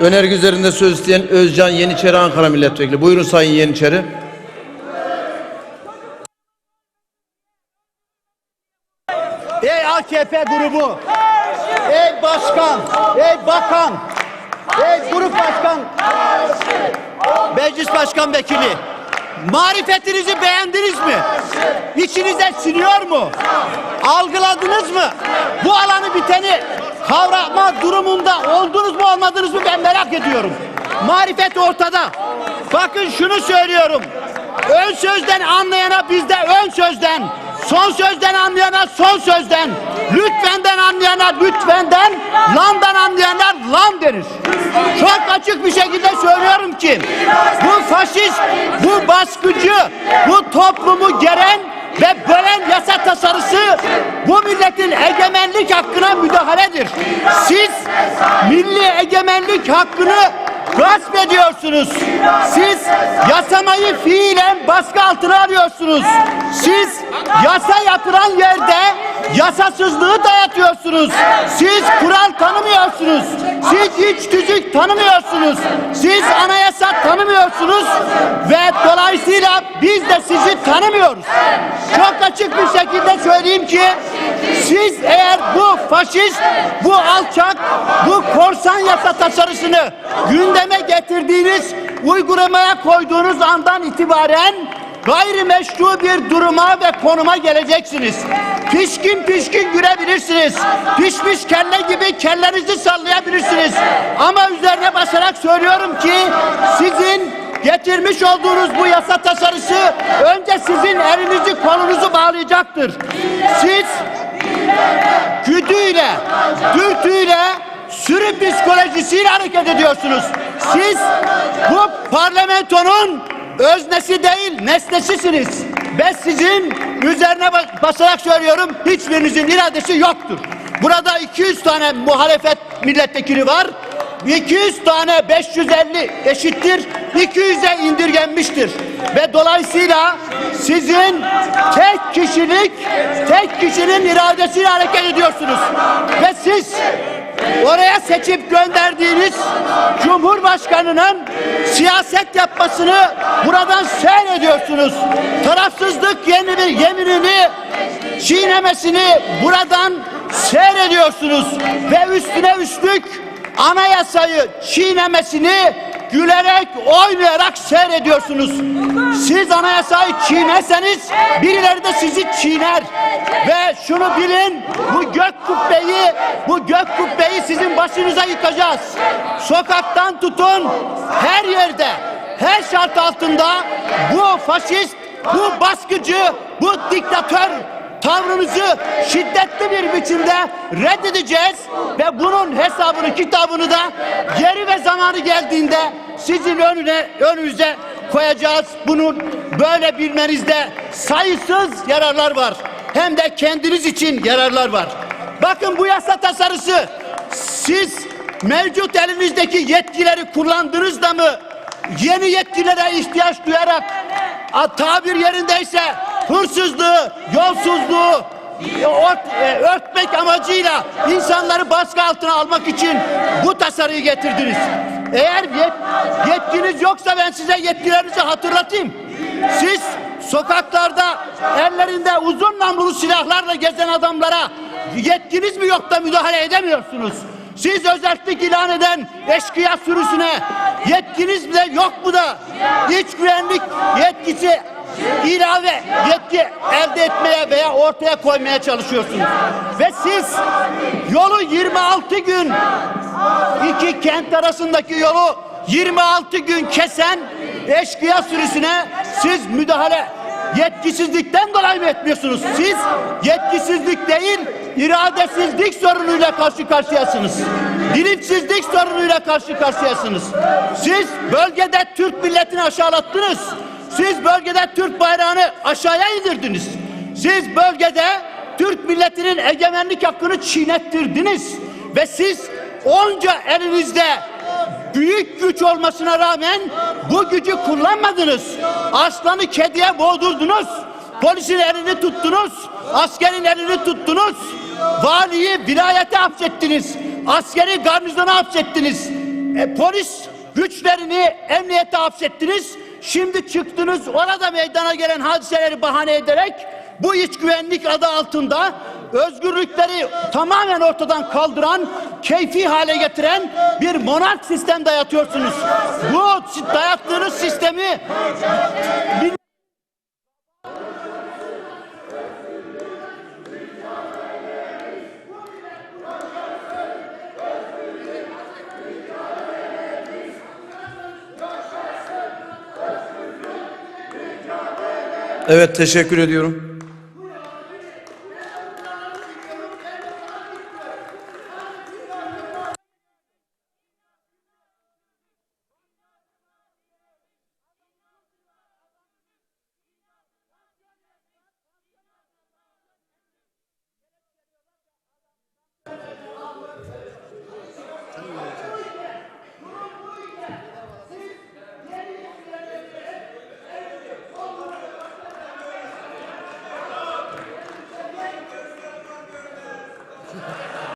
Önerge üzerinde söz isteyen Özcan Yeniçeri Ankara Milletvekili. Buyurun Sayın Yeniçeri. Ey AKP grubu, ey başkan, ey bakan, ey grup başkan, meclis başkan vekili, marifetinizi beğendiniz mi? İçinize siniyor mu? Algıladınız mı? Bu alanı biteni kavrama durumunda oldunuz mu olmadınız mı ben merak ediyorum. Marifet ortada. Bakın şunu söylüyorum. Ön sözden anlayana bizde ön sözden, son sözden anlayana son sözden, lütfenden anlayana lütfenden, landan anlayana lan denir. Çok açık bir şekilde söylüyorum ki bu faşist, bu baskıcı, bu toplumu geren ve bölen yasa tasarısı bu milletin egemenlik hakkına müdahaledir. Siz milli egemenlik hakkını gasp ediyorsunuz. Siz yasamayı fiilen baskı altına alıyorsunuz. Siz yasa yapılan yerde yasasızlığı dayatıyorsunuz. Siz kural tanımıyorsunuz. Siz iç tüzük tanımıyorsunuz. Siz anayasa tanımıyorsunuz ve dolayısıyla biz de sizi tanımıyoruz. Çok açık bir şekilde söyleyeyim ki siz eğer bu faşist, bu alçak, bu korsan yasa tasarısını gündeme getirdiğiniz, uygulamaya koyduğunuz andan itibaren gayrimeşru bir duruma ve konuma geleceksiniz. Pişkin pişkin gülebilirsiniz. Pişmiş kelle gibi kellenizi sallayabilirsiniz. Ama üzerine basarak söylüyorum ki sizin getirmiş olduğunuz bu yasa tasarısı önce sizin elinizi kolunuzu bağlayacaktır. Siz güdüyle, dürtüyle, sürü psikolojisiyle hareket ediyorsunuz. Siz bu parlamentonun öznesi değil, nesnesisiniz. Ve sizin üzerine ba- basarak söylüyorum, hiçbirinizin iradesi yoktur. Burada 200 tane muhalefet milletvekili var. 200 tane 550 eşittir. 200'e indirgenmiştir. Ve dolayısıyla sizin tek kişilik, tek kişinin iradesiyle hareket ediyorsunuz. Ve siz oraya seçip gönderdiğiniz Cumhurbaşkanı'nın siyaset yapmasını buradan seyrediyorsunuz. Tarafsızlık yeni yeminini çiğnemesini buradan seyrediyorsunuz ve üstüne üstlük anayasayı çiğnemesini gülerek oynayarak seyrediyorsunuz. Siz anayasayı çiğnerseniz birileri de sizi çiğner. Ve şunu bilin bu gök kubbeyi bu gök kubbeyi sizin başınıza yıkacağız. Sokaktan tutun her yerde her şart altında bu faşist bu baskıcı bu diktatör tavrınızı şiddetli bir biçimde reddedeceğiz ve bunun hesabını kitabını da geri ve zamanı geldiğinde sizin önüne önünüze koyacağız. Bunun böyle bilmenizde sayısız yararlar var. Hem de kendiniz için yararlar var. Bakın bu yasa tasarısı siz mevcut elinizdeki yetkileri kullandınız da mı yeni yetkilere ihtiyaç duyarak tabir yerindeyse hırsızlığı, yolsuzluğu e, ört- e, örtmek amacıyla insanları baskı altına almak için bu tasarıyı getirdiniz. Eğer yet- yetkiniz yoksa ben size yetkilerinizi hatırlatayım. Siz sokaklarda ellerinde uzun namlulu silahlarla gezen adamlara yetkiniz mi yok da müdahale edemiyorsunuz? Siz özellik ilan eden eşkıya sürüsüne yetkiniz bile yok mu da iç güvenlik yetkisi ilave yetki elde etmeye veya ortaya koymaya çalışıyorsunuz. Ve siz yolu 26 gün iki kent arasındaki yolu 26 gün kesen eşkıya sürüsüne siz müdahale yetkisizlikten dolayı mı etmiyorsunuz? Siz yetkisizlik değil, iradesizlik sorunuyla karşı karşıyasınız. Bilinçsizlik sorunuyla karşı karşıyasınız. Siz bölgede Türk milletini aşağılattınız. Siz bölgede Türk bayrağını aşağıya indirdiniz. Siz bölgede Türk milletinin egemenlik hakkını çiğnettirdiniz. Ve siz onca elinizde büyük güç olmasına rağmen bu gücü kullanmadınız. Aslanı kediye boğdurdunuz. Polisin elini tuttunuz. Askerin elini tuttunuz. Valiyi vilayete hapsettiniz. Askeri garnizona hapsettiniz. e, polis güçlerini emniyete hapsettiniz. Şimdi çıktınız orada meydana gelen hadiseleri bahane ederek bu iç güvenlik adı altında özgürlükleri tamamen ortadan kaldıran, keyfi hale getiren bir monark sistem dayatıyorsunuz. Bu dayattığınız sistemi Evet teşekkür ediyorum.